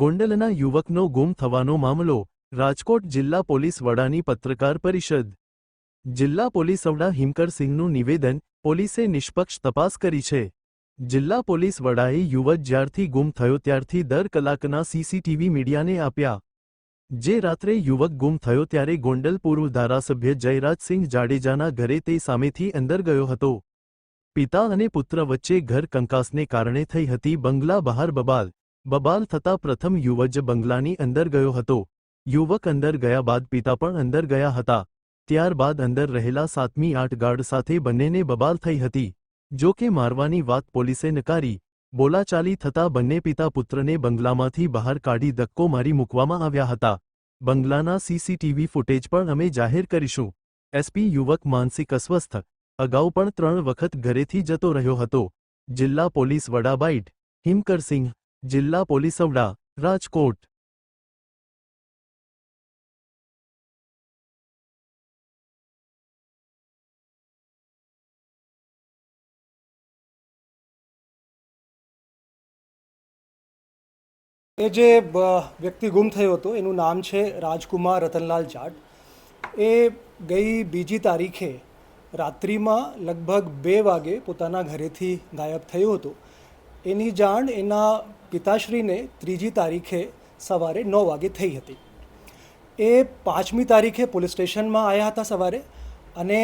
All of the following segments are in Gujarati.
ગોંડલના યુવકનો ગુમ થવાનો મામલો રાજકોટ જિલ્લા પોલીસ વડાની પત્રકાર પરિષદ. જિલ્લા પોલીસ વડા હિમકરસિંહનું નિવેદન પોલીસે નિષ્પક્ષ તપાસ કરી છે. જિલ્લા પોલીસ વડાએ યુવક જ્યારથી ગુમ થયો ત્યારથી દર કલાકના સીસીટીવી મીડિયાને આપ્યા. જે રાત્રે યુવક ગુમ થયો ત્યારે ગોંડલ પૂર્વ ધારાસભ્ય જયરાજસિંહ જાડેજાના ઘરે તે સામેથી અંદર ગયો હતો. પિતા અને પુત્ર વચ્ચે ઘર કંકાસને કારણે થઈ હતી બંગલા બહાર બબાલ. બબાલ થતા પ્રથમ યુવજ બંગલાની અંદર ગયો હતો. યુવક અંદર ગયા બાદ પિતા પણ અંદર ગયા હતા. ત્યારબાદ અંદર રહેલા સાતમી આઠ ગાર્ડ સાથે બંનેને બબાલ થઈ હતી. જો કે મારવાની વાત પોલીસે નકારી. બોલાચાલી થતા બંને પિતા પુત્રને બંગલામાંથી બહાર કાઢી ધક્કો મારી મૂકવામાં આવ્યા હતા. બંગલાના સીસીટીવી ફૂટેજ પણ અમે જાહેર કરીશું. એસપી યુવક માનસિક અસ્વસ્થ. અગાઉ પણ ત્રણ વખત ઘરેથી જતો રહ્યો હતો. જિલ્લા પોલીસ વડા બાઇટ હિમકરસિંહ જિલ્લા પોલીસ વડા રાજકોટ. એ જે વ્યક્તિ ગુમ થયો હતો, એનું નામ છે રાજકુમાર રતનલાલ જાટ. એ ગઈ બીજી તારીખે રાત્રિમાં લગભગ બે વાગે પોતાના ઘરેથી ગાયબ થયો હતો. એની જાણ એના પિતાશ્રીને ત્રીજી તારીખે સવારે નવ વાગે થઈ હતી. એ પાંચમી તારીખે પોલીસ સ્ટેશનમાં આવ્યા હતા સવારે અને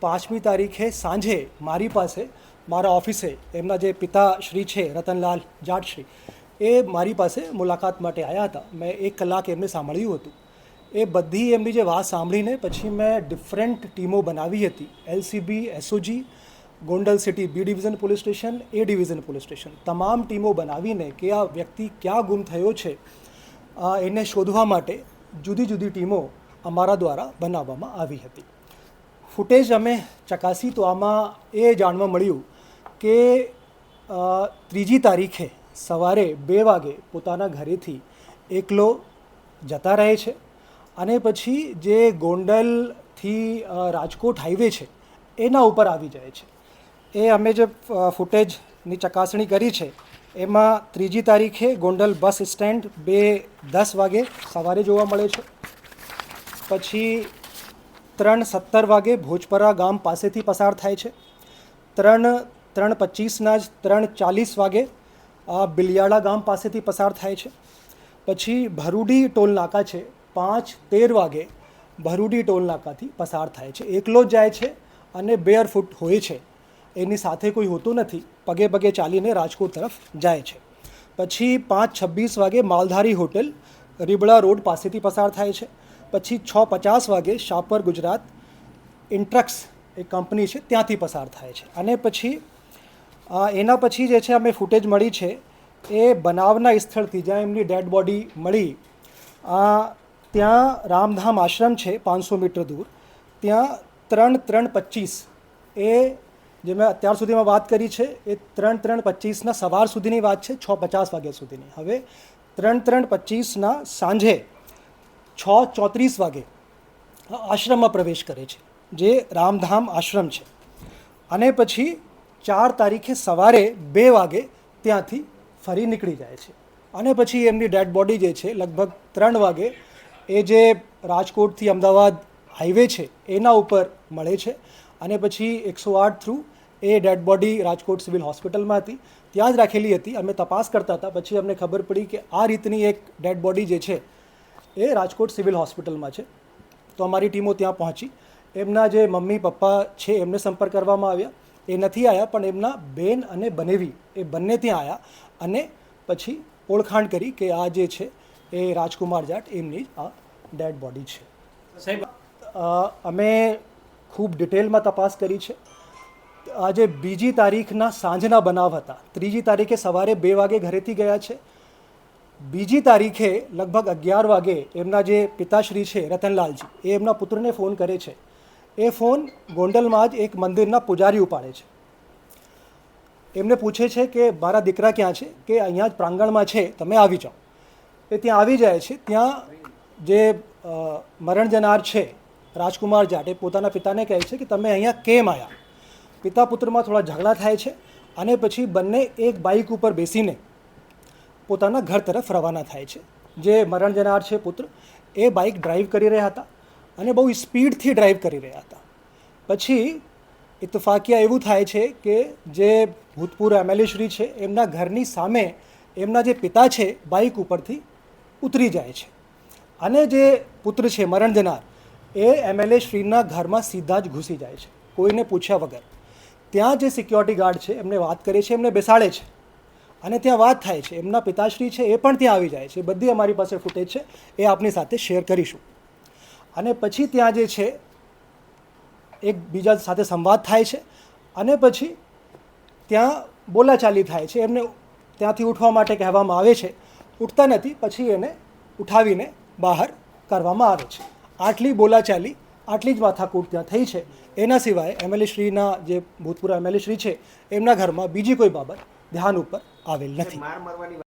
પાંચમી તારીખે સાંજે મારી પાસે, મારા ઓફિસે એમના જે પિતાશ્રી છે, રતનલાલ જાટશ્રી, એ મારી પાસે મુલાકાત માટે આવ્યા હતા. મેં એક કલાક એમને સાંભળ્યું હતું. એ બધી એમની જે વાત સાંભળીને પછી મેં ડિફરન્ટ ટીમો બનાવી હતી. LCB, SOG Gondal city B division police station, A division police station. તમામ ટીમો બનાવીને કે આ વ્યક્તિ ક્યાં ગુમ થયો છે એને શોધવા માટે જુદી જુદી ટીમો અમારા દ્વારા બનાવવામાં આવી હતી. ફૂટેજ અમે ચકાસી તો આમાં એ જાણવા મળ્યું કે ત્રીજી તારીખે સવારે બે વાગે પોતાના ઘરેથી એકલો જતા રહે છે અને પછી જે ગોંડલથી રાજકોટ હાઈવે છે, એના ઉપર આવી જાય છે. એ અમે જે ફૂટેજની ચકાસણી કરી છે, એમાં ત્રીજી તારીખે ગોંડલ બસ સ્ટેન્ડ બે દસ વાગે સવારે જોવા મળે છે. પછી ત્રણ સત્તર વાગે ભોજપરા ગામ પાસેથી પસાર થાય છે. ત્રણ ત્રણ પચીસના જ ત્રણ ચાલીસ વાગે બિલિયાળા ગામ પાસેથી પસાર થાય છે. પછી ભરૂડી ટોલ નાકા છે, પાંચ તેર વાગે ભરૂડી ટોલ નાકાથી પસાર થાય છે. એકલો જ જાય છે અને બેર ફૂટ હોય છે. એની સાથે કોઈ હોતું નથી. પગે પગે ચાલીને રાજકોટ તરફ જાય છે. પછી પાંચ છવ્વીસ વાગે માલધારી હોટેલ રીબડા રોડ પાસેથી પસાર થાય છે. પછી છ પચાસ વાગે શાપર ગુજરાત ઇન્ટ્રક્સ એ કંપની છે ત્યાંથી પસાર થાય છે. અને પછી એના પછી જે છે અમે ફૂટેજ મળી છે એ બનાવના સ્થળથી જ્યાં એમની ડેડ બોડી મળી ત્યાં રામધામ આશ્રમ છે પાંચસો મીટર દૂર. ત્યાં ત્રણ ત્રણ પચીસ એ જે મેં અત્યાર સુધીમાં વાત કરી છે, એ ત્રણ ત્રણ પચીસના સવાર સુધીની વાત છે, છ પચાસ વાગ્યા સુધીની. હવે ત્રણ ત્રણ પચીસના સાંજે છ ચોત્રીસ વાગે આશ્રમમાં પ્રવેશ કરે છે, જે રામધામ આશ્રમ છે. અને પછી ચાર તારીખે સવારે બે વાગે ત્યાંથી ફરી નીકળી જાય છે. અને પછી એમની ડેડ બોડી જે છે, લગભગ ત્રણ વાગે એ જે રાજકોટથી અમદાવાદ હાઈવે છે, એના ઉપર મળે છે. અને પછી એકસો આઠ થ્રુ એ ડેડ બોડી રાજકોટ સિવિલ હોસ્પિટલમાં હતી. ત્યાં જ રાખેલી હતી. અમે તપાસ કરતા હતા. પછી અમને ખબર પડી કે આ રીતની એક ડેડ બોડી જે છે એ રાજકોટ સિવિલ હોસ્પિટલમાં છે. તો અમારી ટીમો ત્યાં પહોંચી. એમના જે મમ્મી પપ્પા છે એમને સંપર્ક કરવામાં આવ્યા. એ નથી આવ્યા પણ એમના બેન અને બનેવી એ બંને ત્યાં આવ્યા અને પછી ઓળખાણ કરી કે આ જે છે એ રાજકુમાર જાટ એમની આ ડેડ બોડી છે. સાહેબ અમે ખૂબ ડિટેલમાં તપાસ કરી છે. આજે બીજી તારીખના સાંજના બનાવ હતા. ત્રીજી તારીખે સવારે બે વાગે ઘરેથી ગયા છે. બીજી તારીખે લગભગ અગિયાર વાગે એમના જે પિતાશ્રી છે, રતનલાલજી, એ એમના પુત્રને ફોન કરે છે. એ ફોન ગોંડલમાં જ એક મંદિરના પૂજારી ઉપાડે છે. એમને પૂછે છે કે, મારા દીકરા ક્યાં છે? કે, અહીંયા જ પ્રાંગણમાં છે. તમે આવી જાઓ. એ ત્યાં આવી જાય છે. ત્યાં જે મરણ જનાર છે, રાજકુમાર જાટ, એ પોતાના પિતાને કહે છે કે, તમે અહીંયા કેમ આવ્યા પિતા પુત્રમાં થોડા ઝઘડા થાય છે અને પછી બંને એક બાઇક ઉપર બેસીને પોતાના ઘર તરફ રવાના થાય છે. જે મરણ જનાર છે પુત્ર, એ બાઇક ડ્રાઈવ કરી રહ્યા હતા અને બહુ સ્પીડથી ડ્રાઈવ કરી રહ્યા હતા. પછી ઇતફાકિયા એવું થાય છે કે જે ભૂતપૂર્વ એમએલએશ્રી છે, એમના ઘરની સામે એમના જે પિતા છે બાઇક ઉપરથી ઉતરી જાય છે. અને જે પુત્ર છે, મરણ જનાર, એ એમએલએ શ્રીના ઘરમાં સીધા જ ઘૂસી જાય છે. કોઈને પૂછ્યા વગર. ત્યાં જે સિક્યોરિટી ગાર્ડ છે, એમને વાત કરે છે, એમને બેસાડે છે. અને ત્યાં વાત થાય છે. એમના પિતાશ્રી છે, એ પણ ત્યાં આવી જાય છે. બધી અમારી પાસે ફૂટેજ છે. એ આપની સાથે શેર કરીશું. અને પછી ત્યાં જે છે, એક બીજા સાથે સંવાદ થાય છે. અને પછી ત્યાં બોલાચાલી થાય છે. એમને ત્યાંથી ઉઠવા માટે કહેવામાં આવે છે. ઉઠતા નથી. પછી એને ઉઠાવીને બહાર કરવામાં આવે છે. આટલી બોલાચાલી આટલી જ માથાકૂટ ત્યાં થઈ છે. એના સિવાય એમએલએ શ્રીના જે ભૂતપૂર્વ એમએલએ શ્રી છે એમના ઘરમાં બીજી કોઈ બાબત ધ્યાન ઉપર આવેલ નથી.